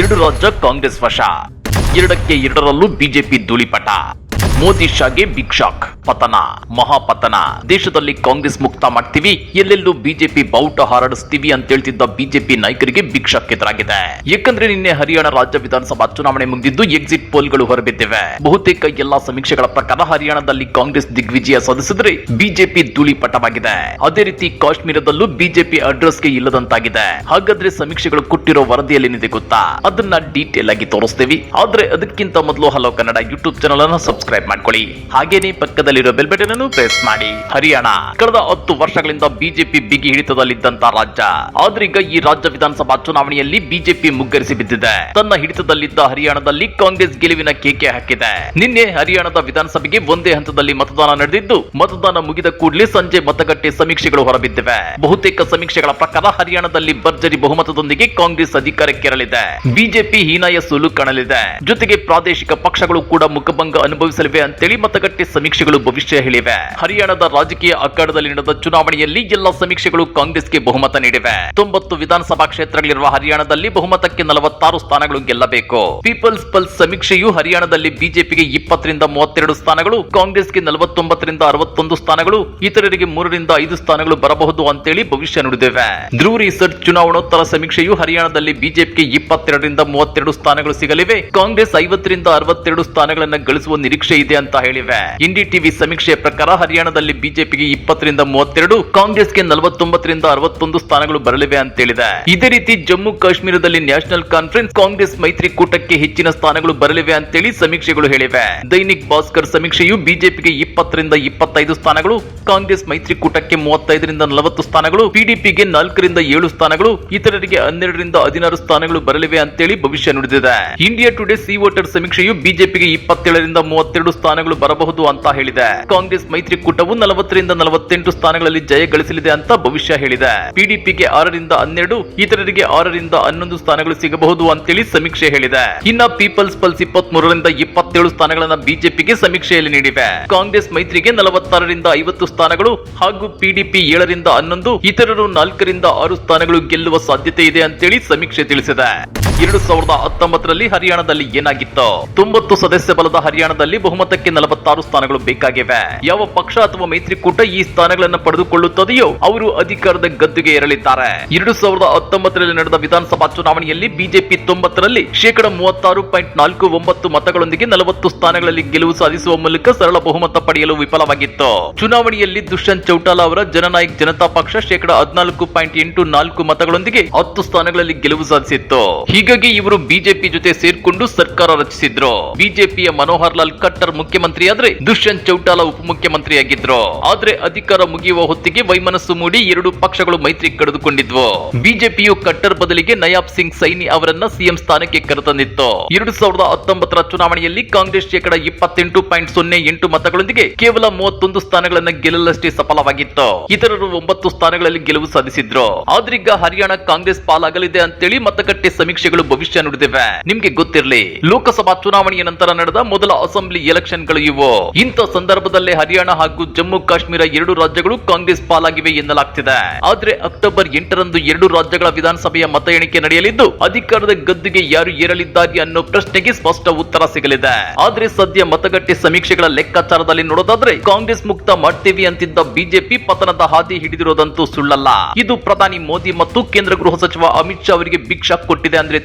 ಎರಡು ರಾಜ್ಯ ಕಾಂಗ್ರೆಸ್ ವಶ. ಎರಡಕ್ಕೆ ಎರಡರಲ್ಲೂ ಬಿಜೆಪಿ ಧೂಳಿಪಟ. ಮೋದಿ ಶಾಗೆ ಬಿಗ್ ಶಾಕ್. ಪತನ, ಮಹಾಪತನ. ದೇಶದಲ್ಲಿ ಕಾಂಗ್ರೆಸ್ ಮುಕ್ತ ಮಾಡ್ತೀವಿ, ಎಲ್ಲೆಲ್ಲೂ ಬಿಜೆಪಿ ಬಾವುಟ ಹಾರಾಡಿಸ್ತೀವಿ ಅಂತ ಹೇಳ್ತಿದ್ದ ಬಿಜೆಪಿ ನಾಯಕರಿಗೆ ಬಿಗ್ ಶಾಕ್ ಎದುರಾಗಿದೆ. ಯಾಕಂದ್ರೆ ನಿನ್ನೆ ಹರಿಯಾಣ ರಾಜ್ಯ ವಿಧಾನಸಭಾ ಚುನಾವಣೆ ಮುಗಿದಿದ್ದು ಎಕ್ಸಿಟ್ ಪೋಲ್ಗಳು ಹೊರಬಿದ್ದಿವೆ. ಬಹುತೇಕ ಎಲ್ಲಾ ಸಮೀಕ್ಷೆಗಳ ಪ್ರಕಾರ ಹರಿಯಾಣದಲ್ಲಿ ಕಾಂಗ್ರೆಸ್ ದಿಗ್ವಿಜಯ ಸಾಧಿಸಿದ್ರೆ ಬಿಜೆಪಿ ಧೂಳಿಪಟವಾಗಿದೆ. ಅದೇ ರೀತಿ ಕಾಶ್ಮೀರದಲ್ಲೂ ಬಿಜೆಪಿ ಅಡ್ರೆಸ್ಗೆ ಇಲ್ಲದಂತಾಗಿದೆ. ಹಾಗಾದ್ರೆ ಸಮೀಕ್ಷೆಗಳು ಕೊಟ್ಟಿರೋ ವರದಿಯಲ್ಲಿನಿದೆ ಗೊತ್ತಾ? ಅದನ್ನ ಡೀಟೇಲ್ ಆಗಿ ತೋರಿಸ್ತೀವಿ. ಆದ್ರೆ ಅದಕ್ಕಿಂತ ಮೊದಲು ಹಲೋ ಕನ್ನಡ ಯೂಟ್ಯೂಬ್ ಚಾನಲ್ ಅನ್ನು ಸಬ್ಸ್ಕ್ರೈಬ್ ಮಾಡ್ಕೊಳ್ಳಿ. ಹಾಗೇನೆ ಪಕ್ಕದಲ್ಲಿರೋ ಬೆಲ್ ಬಟನ್ ಅನ್ನು ಪ್ರೆಸ್ ಮಾಡಿ. ಹರಿಯಾಣ. ಕಳೆದ ಹತ್ತು ವರ್ಷಗಳಿಂದ ಬಿಜೆಪಿ ಬಿಗಿ ಹಿಡಿತದಲ್ಲಿದ್ದಂತ ರಾಜ್ಯ. ಆದ್ರೀಗ ಈ ರಾಜ್ಯ ವಿಧಾನಸಭಾ ಚುನಾವಣೆಯಲ್ಲಿ ಬಿಜೆಪಿ ಮುಗ್ಗರಿಸಿ ಬಿದ್ದಿದೆ. ತನ್ನ ಹಿಡಿತದಲ್ಲಿದ್ದ ಹರಿಯಾಣದಲ್ಲಿ ಕಾಂಗ್ರೆಸ್ ಗೆಲುವಿನ ಕೇಕೆ ಹಾಕಿದೆ. ನಿನ್ನೆ ಹರಿಯಾಣದ ವಿಧಾನಸಭೆಗೆ ಒಂದೇ ಹಂತದಲ್ಲಿ ಮತದಾನ ನಡೆದಿದ್ದು, ಮತದಾನ ಮುಗಿದ ಕೂಡಲೇ ಸಂಜೆ ಮತಗಟ್ಟೆ ಸಮೀಕ್ಷೆಗಳು ಹೊರಬಿದ್ದಿವೆ. ಬಹುತೇಕ ಸಮೀಕ್ಷೆಗಳ ಪ್ರಕಾರ ಹರಿಯಾಣದಲ್ಲಿ ಭರ್ಜರಿ ಬಹುಮತದೊಂದಿಗೆ ಕಾಂಗ್ರೆಸ್ ಅಧಿಕಾರಕ್ಕೇರಲಿದೆ. ಬಿಜೆಪಿ ಹೀನಾಯ ಸೋಲು ಕಾಣಲಿದೆ. ಜೊತೆಗೆ ಪ್ರಾದೇಶಿಕ ಪಕ್ಷಗಳು ಕೂಡ ಮುಖಭಂಗ ಅನುಭವಿಸಲಿವೆ ಅಂತೇಳಿ ಮತಗಟ್ಟೆ ಸಮೀಕ್ಷೆಗಳು ಭವಿಷ್ಯ ಹೇಳಿವೆ. ಹರಿಯಾಣದ ರಾಜಕೀಯ ಅಖಾಡದಲ್ಲಿ ನಡೆದ ಚುನಾವಣೆಯಲ್ಲಿ ಎಲ್ಲ ಸಮೀಕ್ಷೆಗಳು ಕಾಂಗ್ರೆಸ್ಗೆ ಬಹುಮತ ನೀಡಿವೆ. ತೊಂಬತ್ತು ವಿಧಾನಸಭಾ ಕ್ಷೇತ್ರಗಳಿರುವ ಹರಿಯಾಣದಲ್ಲಿ ಬಹುಮತಕ್ಕೆ ನಲವತ್ತಾರು ಸ್ಥಾನಗಳು ಗೆಲ್ಲಬೇಕು. ಪೀಪಲ್ಸ್ ಪಲ್ಸ್ ಸಮೀಕ್ಷೆಯು ಹರಿಯಾಣದಲ್ಲಿ ಬಿಜೆಪಿಗೆ ಇಪ್ಪತ್ತರಿಂದ ಮೂವತ್ತೆರಡು ಸ್ಥಾನಗಳು, ಕಾಂಗ್ರೆಸ್ಗೆ ನಲವತ್ತೊಂಬತ್ತರಿಂದ ಅರವತ್ತೊಂದು ಸ್ಥಾನಗಳು, ಇತರರಿಗೆ ಮೂರರಿಂದ ಐದು ಸ್ಥಾನಗಳು ಬರಬಹುದು ಅಂತೇಳಿ ಭವಿಷ್ಯ ನುಡಿದಿವೆ. ಧ್ರುವ ರಿಸರ್ಚ್ ಚುನಾವಣೋತ್ತರ ಸಮೀಕ್ಷೆಯು ಹರಿಯಾಣದಲ್ಲಿ ಬಿಜೆಪಿಗೆ ಇಪ್ಪತ್ತೆರಡರಿಂದ ಮೂವತ್ತೆರಡು ಸ್ಥಾನಗಳು ಸಿಗಲಿವೆ. ಕಾಂಗ್ರೆಸ್ ಐವತ್ತರಿಂದ ಅರವತ್ತೆರಡು ಸ್ಥಾನಗಳನ್ನು ಗಳಿಸುವ ನಿರೀಕ್ಷೆ ಇದೆ. ಅಂತ ಹೇಳಿವೆ. ಇಂಡಿ ಟಿವಿ ಸಮೀಕ್ಷೆಯ ಪ್ರಕಾರ ಹರಿಯಾಣದಲ್ಲಿ ಬಿಜೆಪಿಗೆ ಇಪ್ಪತ್ತರಿಂದ ಮೂವತ್ತೆರಡು, ಕಾಂಗ್ರೆಸ್ಗೆ ನಲವತ್ತೊಂಬತ್ತರಿಂದ ಅರವತ್ತೊಂದು ಸ್ಥಾನಗಳು ಬರಲಿವೆ ಅಂತ ಹೇಳಿದೆ. ಇದೇ ರೀತಿ ಜಮ್ಮು ಕಾಶ್ಮೀರದಲ್ಲಿ ನ್ಯಾಷನಲ್ ಕಾನ್ಫರೆನ್ಸ್, ಕಾಂಗ್ರೆಸ್ ಮೈತ್ರಿಕೂಟಕ್ಕೆ ಹೆಚ್ಚಿನ ಸ್ಥಾನಗಳು ಬರಲಿವೆ ಅಂತೇಳಿ ಸಮೀಕ್ಷೆಗಳು ಹೇಳಿವೆ. ದೈನಿಕ್ ಭಾಸ್ಕರ್ ಸಮೀಕ್ಷೆಯು ಬಿಜೆಪಿಗೆ ಇಪ್ಪತ್ತರಿಂದ ಇಪ್ಪತ್ತೈದು ಸ್ಥಾನಗಳು, ಕಾಂಗ್ರೆಸ್ ಮೈತ್ರಿಕೂಟಕ್ಕೆ ಮೂವತ್ತೈದರಿಂದ ನಲವತ್ತು ಸ್ಥಾನಗಳು, ಪಿಡಿಪಿಗೆ ನಾಲ್ಕರಿಂದ ಏಳು ಸ್ಥಾನಗಳು, ಇತರರಿಗೆ ಹನ್ನೆರಡರಿಂದ ಹದಿನಾರು ಸ್ಥಾನಗಳು ಬರಲಿವೆ ಅಂತೇಳಿ ಭವಿಷ್ಯ ನುಡಿದಿದೆ. ಇಂಡಿಯಾ ಟುಡೇ ಸಿ ವೋಟರ್ ಸಮೀಕ್ಷೆಯು ಬಿಜೆಪಿಗೆ ಇಪ್ಪತ್ತೇಳರಿಂದ ಮೂವತ್ತೆರಡು ಸ್ಥಾನಗಳು ಬರಬಹುದು ಅಂತ ಹೇಳಿದೆ. ಕಾಂಗ್ರೆಸ್ ಮೈತ್ರಿಕೂಟವು ನಲವತ್ತರಿಂದ ನಲವತ್ತೆಂಟು ಸ್ಥಾನಗಳಲ್ಲಿ ಜಯ ಗಳಿಸಲಿದೆ ಅಂತ ಭವಿಷ್ಯ ಹೇಳಿದೆ. ಪಿಡಿಪಿಗೆ ಆರರಿಂದ ಹನ್ನೆರಡು, ಇತರರಿಗೆ ಆರರಿಂದ ಹನ್ನೊಂದು ಸ್ಥಾನಗಳು ಸಿಗಬಹುದು ಅಂತೇಳಿ ಸಮೀಕ್ಷೆ ಹೇಳಿದೆ. ಇನ್ನ ಪೀಪಲ್ಸ್ ಪಲ್ಸ್ ಇಪ್ಪತ್ತ್ ಮೂರರಿಂದ ಇಪ್ಪತ್ತೇಳು ಸ್ಥಾನಗಳನ್ನ ಬಿಜೆಪಿಗೆ ಸಮೀಕ್ಷೆಯಲ್ಲಿ ನೀಡಿವೆ. ಕಾಂಗ್ರೆಸ್ ಮೈತ್ರಿಗೆ ನಲವತ್ತಾರರಿಂದ ಐವತ್ತು ಸ್ಥಾನಗಳು ಹಾಗೂ ಪಿಡಿಪಿ ಏಳರಿಂದ ಹನ್ನೊಂದು, ಇತರರು ನಾಲ್ಕರಿಂದ ಆರು ಸ್ಥಾನಗಳು ಗೆಲ್ಲುವ ಸಾಧ್ಯತೆ ಇದೆ ಅಂತೇಳಿ ಸಮೀಕ್ಷೆ ತಿಳಿಸಿದೆ. ಎರಡು ಸಾವಿರದ ಹತ್ತೊಂಬತ್ತರಲ್ಲಿ ಹರಿಯಾಣದಲ್ಲಿ ಏನಾಗಿತ್ತು? ತೊಂಬತ್ತು ಸದಸ್ಯ ಬಲದ ಹರಿಯಾಣದಲ್ಲಿ ಬಹುಮತಕ್ಕೆ ನಲವತ್ತಾರು ಸ್ಥಾನಗಳು ಬೇಕಾಗಿವೆ. ಯಾವ ಪಕ್ಷ ಅಥವಾ ಮೈತ್ರಿಕೂಟ ಈ ಸ್ಥಾನಗಳನ್ನು ಪಡೆದುಕೊಳ್ಳುತ್ತದೆಯೋ ಅವರು ಅಧಿಕಾರದ ಗದ್ದುಗೆ ಏರಲಿದ್ದಾರೆ. ಎರಡು ಸಾವಿರದ ಹತ್ತೊಂಬತ್ತರಲ್ಲಿ ನಡೆದ ವಿಧಾನಸಭಾ ಚುನಾವಣೆಯಲ್ಲಿ ಬಿಜೆಪಿ ತೊಂಬತ್ತರಲ್ಲಿ ಶೇಕಡ ಮೂವತ್ತಾರು ಪಾಯಿಂಟ್ ನಾಲ್ಕು ಒಂಬತ್ತು ಮತಗಳೊಂದಿಗೆ ನಲವತ್ತು ಸ್ಥಾನಗಳಲ್ಲಿ ಗೆಲುವು ಸಾಧಿಸುವ ಮೂಲಕ ಸರಳ ಬಹುಮತ ಪಡೆಯಲು ವಿಫಲವಾಗಿತ್ತು. ಚುನಾವಣೆಯಲ್ಲಿ ದುಷ್ಯಂತ್ ಚೌಟಾಲಾ ಅವರ ಜನನಾಯಕ್ ಜನತಾ ಪಕ್ಷ ಶೇಕಡ ಹದಿನಾಲ್ಕು ಪಾಯಿಂಟ್ ಎಂಟು ನಾಲ್ಕು ಮತಗಳೊಂದಿಗೆ ಹತ್ತು ಸ್ಥಾನಗಳಲ್ಲಿ ಗೆಲುವು ಸಾಧಿಸಿತ್ತು. ಹೀಗಾಗಿ ಇವರು ಬಿಜೆಪಿ ಜೊತೆ ಸೇರ್ಕೊಂಡು ಸರ್ಕಾರ ರಚಿಸಿದ್ರು. ಬಿಜೆಪಿಯ ಮನೋಹರ್ ಲಾಲ್ ಖಟ್ಟರ್ ಮುಖ್ಯಮಂತ್ರಿಯಾದ್ರೆ ದುಷ್ಯಂತ್ ಚೌಟಾಲಾ ಉಪಮುಖ್ಯಮಂತ್ರಿಯಾಗಿದ್ರು. ಆದ್ರೆ ಅಧಿಕಾರ ಮುಗಿಯುವ ಹೊತ್ತಿಗೆ ವೈಮನಸ್ಸು ಮೂಡಿ ಎರಡು ಪಕ್ಷಗಳು ಮೈತ್ರಿ ಕಡಿದುಕೊಂಡಿದ್ವು. ಬಿಜೆಪಿಯು ಕಟ್ಟರ್ ಬದಲಿಗೆ ನಯಾಬ್ ಸಿಂಗ್ ಸೈನಿ ಅವರನ್ನ ಸಿಎಂ ಸ್ಥಾನಕ್ಕೆ ಕರೆತಂದಿತ್ತು. ಎರಡು ಸಾವಿರದ ಹತ್ತೊಂಬತ್ತರ ಚುನಾವಣೆಯಲ್ಲಿ ಕಾಂಗ್ರೆಸ್ ಶೇಕಡ ಇಪ್ಪತ್ತೆಂಟು ಪಾಯಿಂಟ್ ಸೊನ್ನೆ ಎಂಟು ಮತಗಳೊಂದಿಗೆ ಕೇವಲ ಮೂವತ್ತೊಂದು ಸ್ಥಾನಗಳನ್ನ ಗೆಲ್ಲಲಷ್ಟೇ ಸಫಲವಾಗಿತ್ತು. ಇತರರು ಒಂಬತ್ತು ಸ್ಥಾನಗಳಲ್ಲಿ ಗೆಲುವು ಸಾಧಿಸಿದ್ರು. ಆದ್ರೀಗ ಹರಿಯಾಣ ಕಾಂಗ್ರೆಸ್ ಪಾಲಾಗಲಿದೆ ಅಂತೇಳಿ ಮತಗಟ್ಟೆ ಸಮೀಕ್ಷೆಗಳು ಭವಿಷ್ಯ ನುಡಿದಿವೆ. ನಿಮ್ಗೆ ಗೊತ್ತಿರಲಿ, ಲೋಕಸಭಾ ಚುನಾವಣೆಯ ನಂತರ ನಡೆದ ಮೊದಲ ಅಸೆಂಬ್ಲಿ ಎಲೆಕ್ಷನ್ಗಳು ಇವು. ಇಂಥ ಸಂದರ್ಭದಲ್ಲೇ ಹರಿಯಾಣ ಹಾಗೂ ಜಮ್ಮು ಕಾಶ್ಮೀರ ಎರಡು ರಾಜ್ಯಗಳು ಕಾಂಗ್ರೆಸ್ ಪಾಲಾಗಿವೆ ಎನ್ನಲಾಗ್ತಿದೆ. ಆದ್ರೆ ಅಕ್ಟೋಬರ್ ಎಂಟರಂದು ಎರಡು ರಾಜ್ಯಗಳ ವಿಧಾನಸಭೆಯ ಮತ ಎಣಿಕೆ ನಡೆಯಲಿದ್ದು, ಅಧಿಕಾರದ ಗದ್ದುಗೆ ಯಾರು ಏರಲಿದ್ದಾರೆ ಅನ್ನೋ ಪ್ರಶ್ನೆಗೆ ಸ್ಪಷ್ಟ ಉತ್ತರ ಸಿಗಲಿದೆ. ಆದ್ರೆ ಸದ್ಯ ಮತಗಟ್ಟೆ ಸಮೀಕ್ಷೆಗಳ ಲೆಕ್ಕಾಚಾರದಲ್ಲಿ ನೋಡೋದಾದ್ರೆ ಕಾಂಗ್ರೆಸ್ ಮುಕ್ತ ಮಾಡ್ತೀವಿ ಅಂತಿದ್ದ ಬಿಜೆಪಿ ಪತನದ ಹಾದಿ ಹಿಡಿದಿರೋದಂತೂ ಸುಳ್ಳಲ್ಲ. ಇದು ಪ್ರಧಾನಿ ಮೋದಿ ಮತ್ತು ಕೇಂದ್ರ ಗೃಹ ಸಚಿವ ಅಮಿತ್ ಶಾ ಅವರಿಗೆ ಶಾಕ್ ಕೊಟ್ಟಿದೆ ಅಂದ್ರೆ